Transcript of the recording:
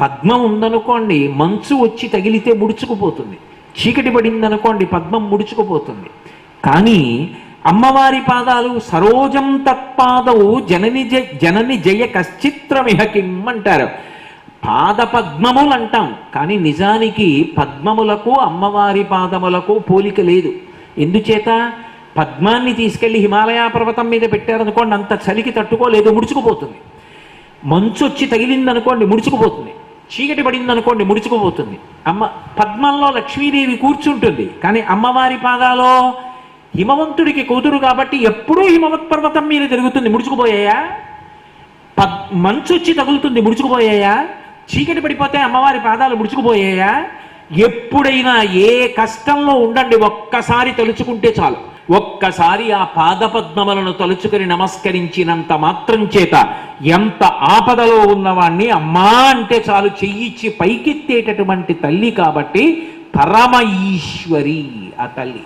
పద్మం ఉందనుకోండి మంచు వచ్చి తగిలితే ముడుచుకుపోతుంది. చీకటి పడిందనుకోండి పద్మం ముడుచుకుపోతుంది. కానీ అమ్మవారి పాదాలు సరోజం తత్పాదవు జనని జ- జనని జయ కశ్చిత్రమిహ కిం అంటారు. పాద పద్మములు అంటాం కానీ నిజానికి పద్మములకు అమ్మవారి పాదములకు పోలిక లేదు. ఎందుచేత? పద్మాన్ని తీసుకెళ్ళి హిమాలయ పర్వతం మీద పెట్టారనుకోండి అంత చలికి తట్టుకోలేదు ముడుచుకుపోతుంది. మంచు వచ్చి తగిలిందనుకోండి ముడుచుకుపోతుంది. చీకటి పడిందనుకోండి ముడుచుకుపోతుంది. అమ్మ పద్మంలో లక్ష్మీదేవి కూర్చుంటుంది. కానీ అమ్మవారి పాదాలో హిమవంతుడికి కూతురు కాబట్టి ఎప్పుడూ హిమవత్ పర్వతం మీద తిరుగుతుంది. ముడుచుకుపోయాయా? పద్ మంచు వచ్చి తగులుతుంది. ముడుచుకుపోయాయా? చీకటి పడిపోతే అమ్మవారి పాదాలు ముడుచుకుపోయాయా? ఎప్పుడైనా ఏ కష్టంలో ఉండండి. ఒక్కసారి తలుచుకుంటే చాలు. ఒక్కసారి ఆ పాదపద్మములను తలుచుకుని నమస్కరించినంత మాత్రం చేత ఎంత ఆపదలో ఉన్నవాణ్ణి అమ్మా అంటే చాలు చెయ్యిచ్చి పైకెత్తేటటువంటి తల్లి కాబట్టి పరమ ఈశ్వరి ఆ తల్లి.